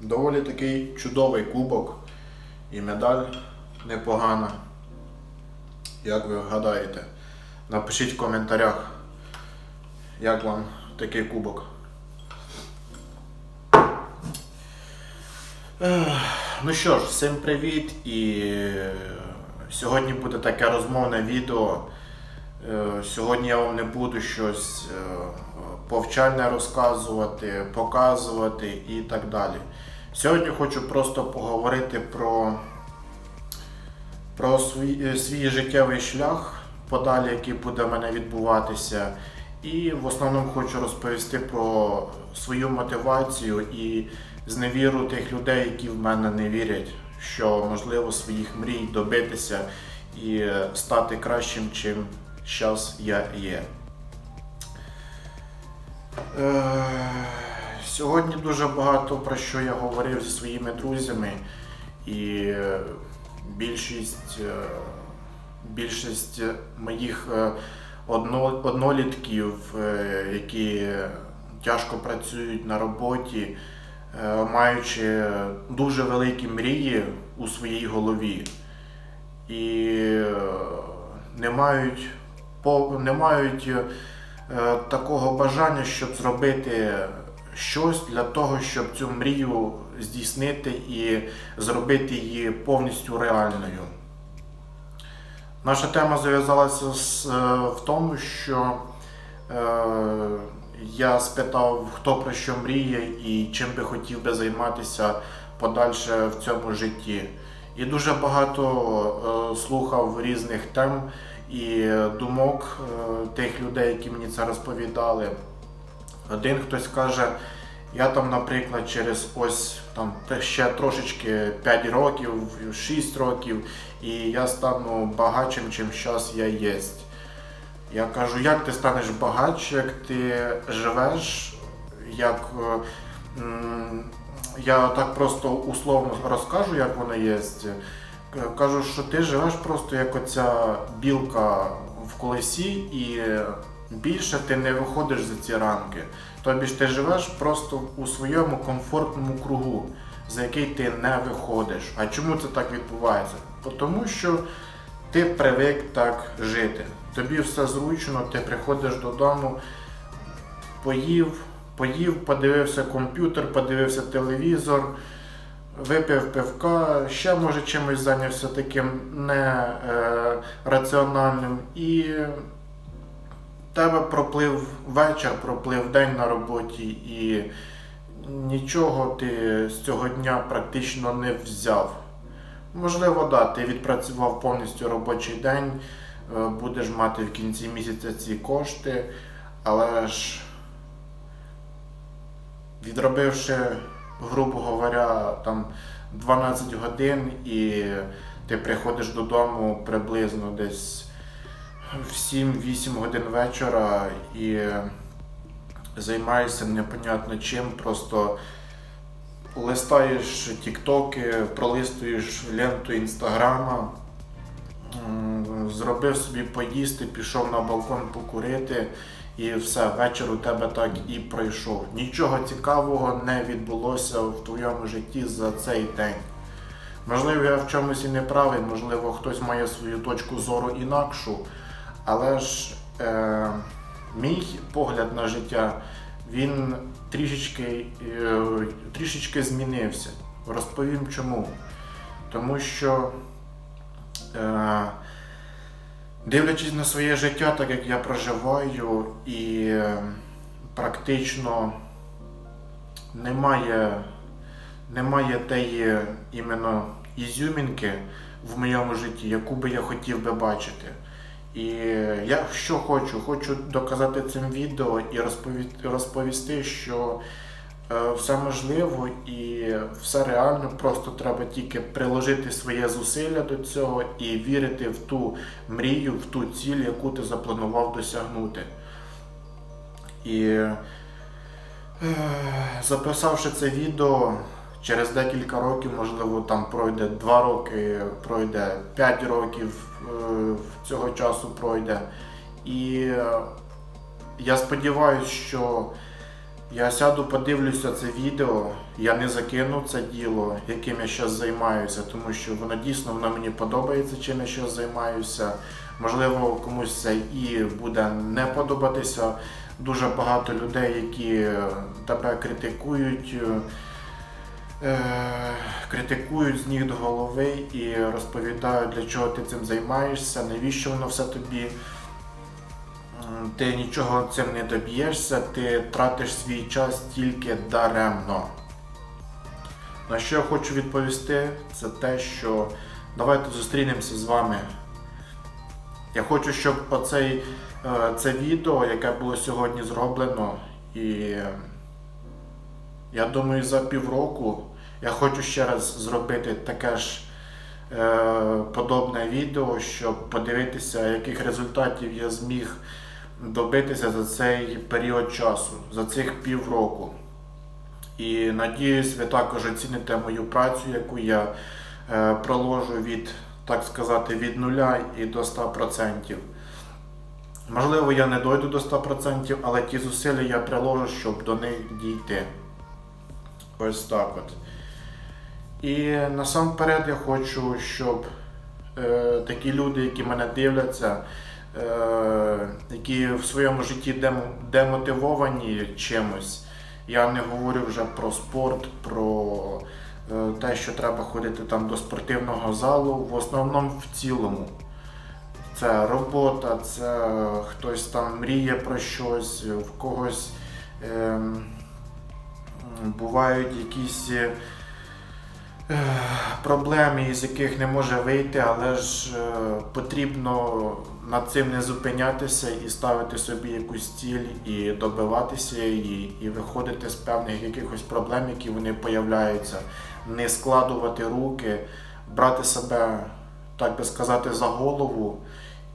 Доволі такий чудовий кубок і медаль непогана. Як ви гадаєте? Напишіть в коментарях, як вам такий кубок. Ну що ж, всім привіт! І е, сьогодні буде таке розмовне відео. Е, Сьогодні я вам не буду щось е, повчальне розказувати, показувати і так далі. Сьогодні хочу просто поговорити про, про свій, е, свій життєвий шлях, подалі, який буде в мене відбуватися. І в основному хочу розповісти про свою мотивацію і зневіру тих людей, які в мене не вірять, що можливо своїх мрій добитися і е, стати кращим, чим зараз я є. Е, Сьогодні дуже багато про що я говорив зі своїми друзями, і е, більшість, е, більшість моїх е, однолітків, які тяжко працюють на роботі, маючи дуже великі мрії у своїй голові, і не мають, не мають такого бажання, щоб зробити щось для того, щоб цю мрію здійснити і зробити її повністю реальною. Наша тема зав'язалася з, е, в тому, що е, я спитав, хто про що мріє і чим би хотів би займатися подальше в цьому житті. І дуже багато е, слухав різних тем і думок е, тих людей, які мені це розповідали. Один хтось каже, я там, наприклад, через ось там ще трошечки 5 років, 6 років, і я стану багатшим, чим зараз я є. Я кажу, як ти станеш багатшим, як ти живеш, як е, я так просто условно розкажу, як воно є. Кажу, що ти живеш просто як оця білка в колесі, і більше ти не виходиш за ці рамки. Тобі ж ти живеш просто у своєму комфортному кругу, за який ти не виходиш. А чому це так відбувається? Тому що ти привик так жити. Тобі все зручно, ти приходиш додому, поїв, поїв, подивився комп'ютер, подивився телевізор, випив пивка, ще може чимось зайнявся таким не е. І тебе проплив вечір, проплив день на роботі, і нічого ти з цього дня практично не взяв. Можливо, да, ти відпрацював повністю робочий день, е, будеш мати в кінці місяця ці кошти, але ж відробивши, грубо говоря, там 12 годин і ти приходиш додому приблизно десь в 7-8 годин вечора і займаєшся непонятно чим, просто листаєш тіктоки, пролистуєш ленту інстаграма, зробив собі поїсти, пішов на балкон покурити, і все, вечір у тебе так і пройшов. Нічого цікавого не відбулося в твоєму житті за цей день. Можливо, я в чомусь і не правий, можливо, хтось має свою точку зору інакшу, але ж е, мій погляд на життя він трішечки, е, трішечки змінився. Розповім чому. Тому що, е, дивлячись на своє життя, так як я проживаю, і е, практично немає, немає тієї іменно ізюмінки в моєму житті, яку би я хотів би бачити. І я що хочу, хочу доказати цим відео і розповісти, що е, все можливо і все реально, просто треба тільки приложити своє зусилля до цього і вірити в ту мрію, в ту ціль, яку ти запланував досягнути. І е, записавши це відео, через декілька років, можливо, там пройде 2 роки, пройде 5 років е, цього часу пройде. І е, я сподіваюся, що Я сяду, подивлюся це відео, я не закину це діло, яким я зараз займаюся, тому що воно дійсно воно мені подобається, чим я зараз займаюся. Можливо, комусь це і буде не подобатися. Дуже багато людей, які е, тебе критикують, критикують з ніг до голови і розповідають, для чого ти цим займаєшся, навіщо воно все тобі. Ти нічого цим не доб'єшся, ти тратиш свій час тільки даремно. На що я хочу відповісти, це те, що давайте зустрінемося з вами. Я хочу, щоб оцей, е, це відео, яке було сьогодні зроблено, і я думаю, за півроку я хочу ще раз зробити таке ж е, подобне відео, щоб подивитися, яких результатів я зміг добитися за цей період часу, за цих півроку. І надіюсь, ви також оціните мою працю, яку я е, проложу від, так сказати, від нуля і до 100%. Можливо, я не дойду до 100%, але ті зусилля я приложу, щоб до них дійти. Ось так от. І насамперед я хочу, щоб е, такі люди, які мене дивляться, е, які в своєму житті демотивовані чимось. Я не говорю вже про спорт, про е, те, що треба ходити там до спортивного залу. В основному в цілому. Це робота, це хтось там мріє про щось, в когось ем, бувають якісь проблеми, із яких не може вийти, але ж е, потрібно над цим не зупинятися і ставити собі якусь ціль, і добиватися її, і виходити з певних якихось проблем, які вони появляються, не складувати руки, брати себе, так би сказати, за голову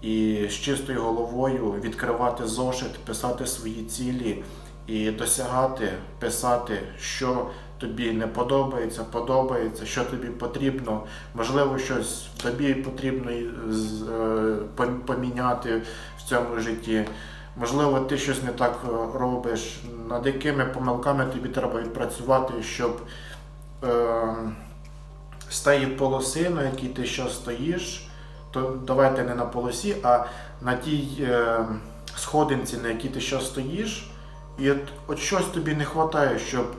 і з чистою головою відкривати зошит, писати свої цілі і досягати, писати, що тобі не подобається, подобається, що тобі потрібно. Можливо, щось тобі потрібно е, пом- поміняти в цьому житті. Можливо, ти щось не так е, робиш, над якими помилками тобі треба відпрацювати, щоб е, з тієї полоси, на якій ти зараз стоїш, то давайте не на полосі, а на тій е, сходинці, на якій ти зараз стоїш, і от, от щось тобі не вистачає, щоб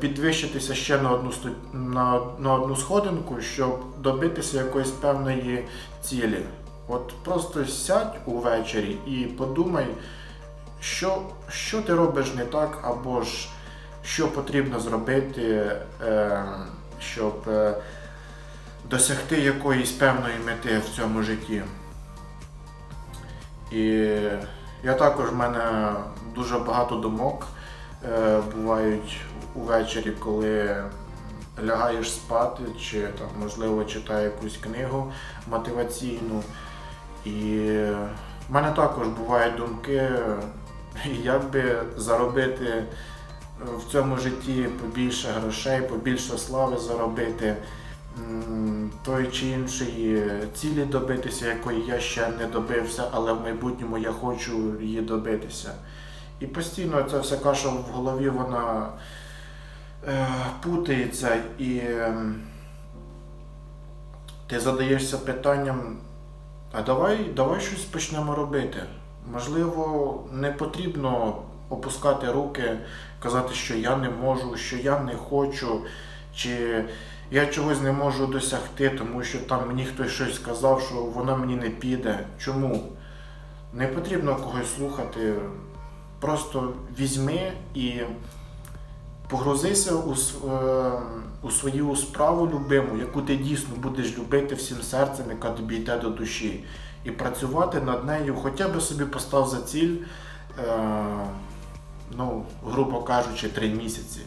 підвищитися ще на одну, на, на одну сходинку, щоб добитися якоїсь певної цілі. От просто сядь увечері і подумай, що, що ти робиш не так, або ж що потрібно зробити, е, щоб е, досягти якоїсь певної мети в цьому житті. І я також в мене дуже багато думок е, бувають увечері, коли лягаєш спати, чи там, можливо, читаю якусь книгу мотиваційну. І в мене також бувають думки, як би заробити в цьому житті побільше грошей, побільше слави заробити, той чи іншої цілі добитися, якої я ще не добився, але в майбутньому я хочу її добитися. І постійно ця вся каша в голові вона е, путається і ем, ти задаєшся питанням, а давай, давай щось почнемо робити. Можливо, не потрібно опускати руки, казати, що я не можу, що я не хочу, чи я чогось не можу досягти, тому що там мені хтось щось сказав, що воно мені не піде. Чому? Не потрібно когось слухати. Просто візьми і погрузися у, е, у свою справу любиму, яку ти дійсно будеш любити всім серцем, яка тобі йде до душі. І працювати над нею, хоча б собі постав за ціль, е, ну, грубо кажучи, три місяці.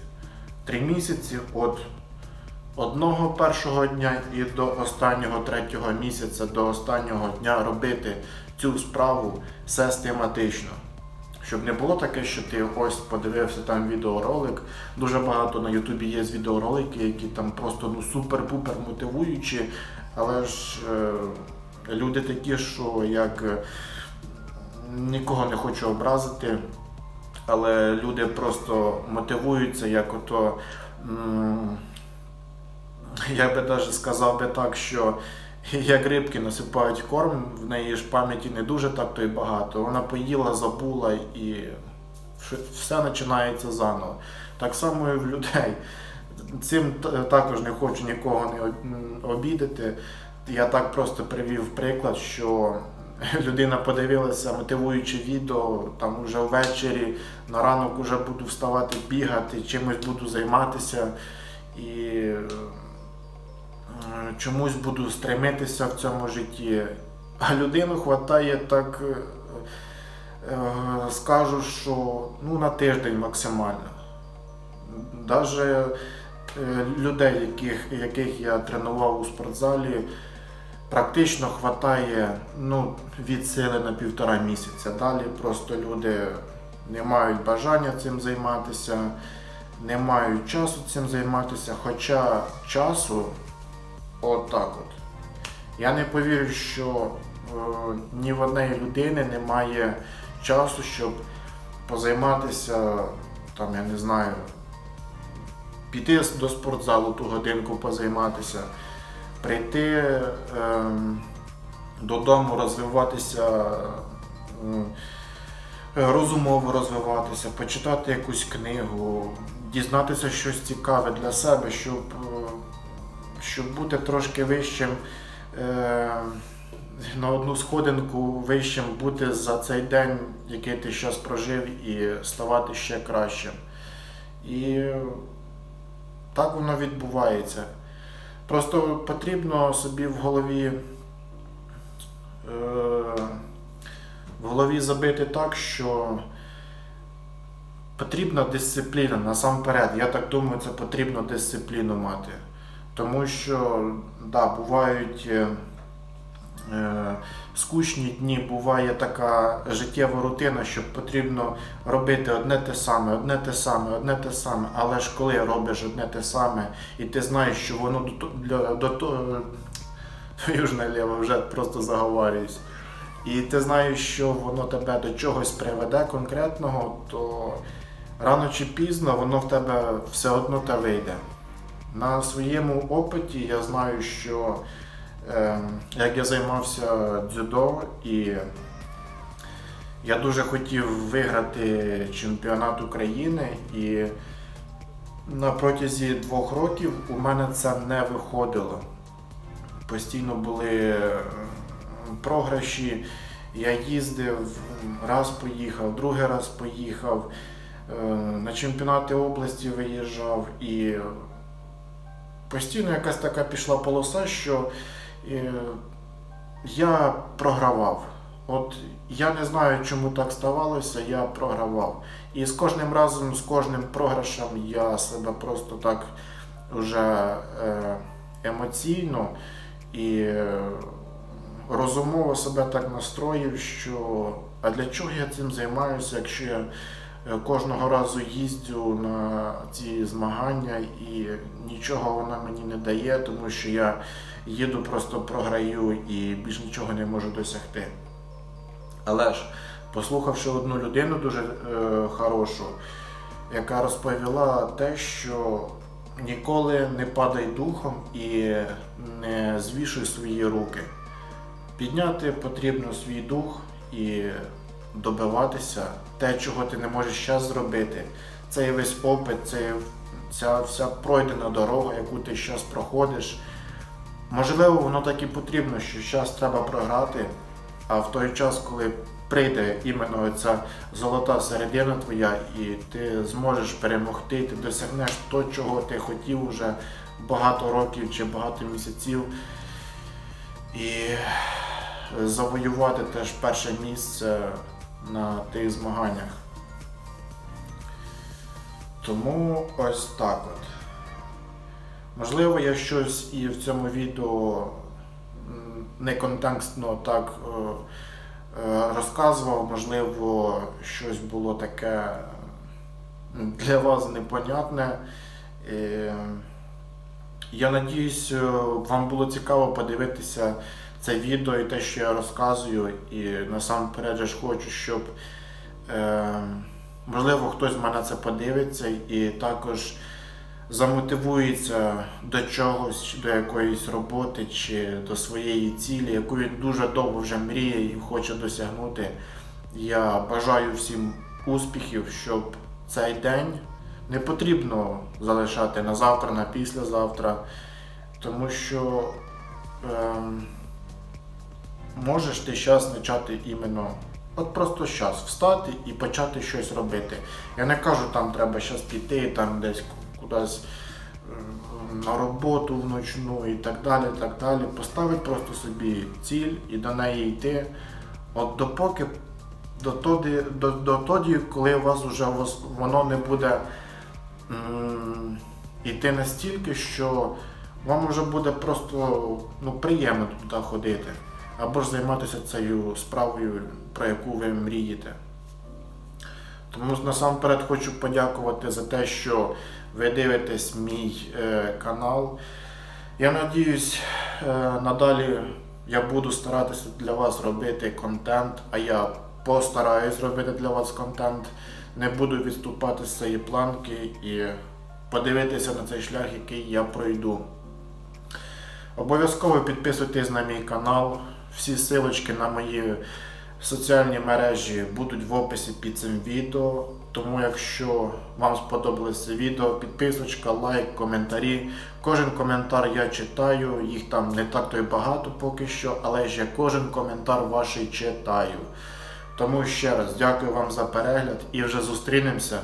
Три місяці від одного першого дня і до останнього третього місяця, до останнього дня робити цю справу систематично. Щоб не було таке, що ти ось подивився там відеоролик. Дуже багато на Ютубі є відеоролики, які там просто ну супер-пупер мотивуючі, але ж е, люди такі, що як е, нікого не хочу образити, але люди просто мотивуються, як ото. м, Я би навіть сказав би так, що як рибки насипають корм, в неї ж пам'яті не дуже так то й багато. Вона поїла, забула і все починається заново. Так само і в людей. Цим також не хочу нікого не обідати. Я так просто привів приклад, що людина подивилася мотивуюче відео, там уже ввечері, на ранок вже буду вставати, бігати, чимось буду займатися і чомусь буду стремитися в цьому житті. А людину хватає так, е, е, скажу, що ну, на тиждень максимально. Е, людей, яких, яких я тренував у спортзалі, практично хватає ну, від сили на півтора місяця. Далі просто люди не мають бажання цим займатися, не мають часу цим займатися, хоча часу отак от. Я не повірю, що е, ні в однієї людини немає часу, щоб позайматися, там, я не знаю, піти до спортзалу ту годинку позайматися, прийти ем, додому, розвиватися, ем, розумово розвиватися, почитати якусь книгу, дізнатися щось цікаве для себе, щоб, е, щоб бути трошки вищим. е, На одну сходинку вищим бути за цей день, який ти зараз прожив, і ставати ще кращим. І так воно відбувається. Просто потрібно собі в голові е, в голові забити так, що потрібна дисципліна насамперед. Я так думаю, це потрібно дисципліну мати. Тому що, да, бувають е, е, скучні дні, буває така життєва рутина, що потрібно робити одне те саме, одне те саме, одне те саме. Але ж коли робиш одне те саме, і ти знаєш, що воно до, для, до того. Южна ліва вже просто заговарююсь. І ти знаєш, що воно тебе до чогось приведе конкретного, то рано чи пізно воно в тебе все одно те вийде. На своєму опиті я знаю, що е, як я займався дзюдо, і я дуже хотів виграти чемпіонат України, і на протязі двох років у мене це не виходило. Постійно були е, програші. Я їздив, раз поїхав, другий раз поїхав, е, на чемпіонати області виїжджав і постійно якась така пішла полоса, що е, я програвав. От я не знаю, чому так ставалося, я програвав. І з кожним разом, з кожним програшем я себе просто так вже е, емоційно і е, розумово себе так настроїв, що а для чого я цим займаюся, якщо я кожного разу їздю на ці змагання і нічого вона мені не дає, тому що я їду, просто програю і більш нічого не можу досягти. Але ж, послухавши одну людину дуже е, хорошу, яка розповіла те, що ніколи не падай духом і не звішуй свої руки. Підняти потрібно свій дух і добиватися те, чого ти не можеш зараз зробити. Цей весь опит, це ця вся пройдена дорога, яку ти зараз проходиш. Можливо, воно так і потрібно, що зараз треба програти, а в той час, коли прийде іменно ця золота середина твоя, і ти зможеш перемогти, ти досягнеш того, чого ти хотів вже багато років чи багато місяців. І завоювати теж перше місце на тих змаганнях. Тому ось так от. Можливо, я щось і в цьому відео м, не контекстно так е, е, розказував, можливо, щось було таке для вас непонятне. Я надіюсь, е, вам було цікаво подивитися це відео і те, що я розказую. І насамперед же ж хочу, щоб е, можливо, хтось в мене це подивиться і також замотивується до чогось, до якоїсь роботи чи до своєї цілі, яку він дуже довго вже мріє і хоче досягнути. Я бажаю всім успіхів, щоб цей день не потрібно залишати на завтра, на післязавтра, тому що можеш ти зараз почати іменно, от просто зараз встати і почати щось робити. Я не кажу, там треба зараз піти, там десь кудись ем, на роботу вночну і так далі. так далі. Поставить просто собі ціль і до неї йти. От допоки до тоді, до, до тоді, коли у вас вже воно не буде м, йти настільки, що вам вже буде просто ну, приємно туди ходити. Або ж займатися цією справою, про яку ви мрієте. Тому насамперед хочу подякувати за те, що ви дивитесь мій е, канал. Я надіюсь, е, надалі я буду старатися для вас робити контент, а я постараюсь робити для вас контент. Не буду відступати з цієї планки і подивитися на цей шлях, який я пройду. Обов'язково підписуйтесь на мій канал. Всі силочки на мої соціальні мережі будуть в описі під цим відео. Тому, якщо вам сподобалось це відео, підписочка, лайк, коментарі. Кожен коментар я читаю, їх там не так то й багато поки що, але ж я кожен коментар ваш читаю. Тому ще раз дякую вам за перегляд і вже зустрінемося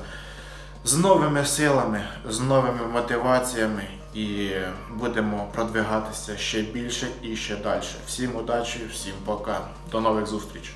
з новими силами, з новими мотиваціями і будемо продвигатися ще більше і ще далі. Всім удачі, всім пока. До нових зустрічей.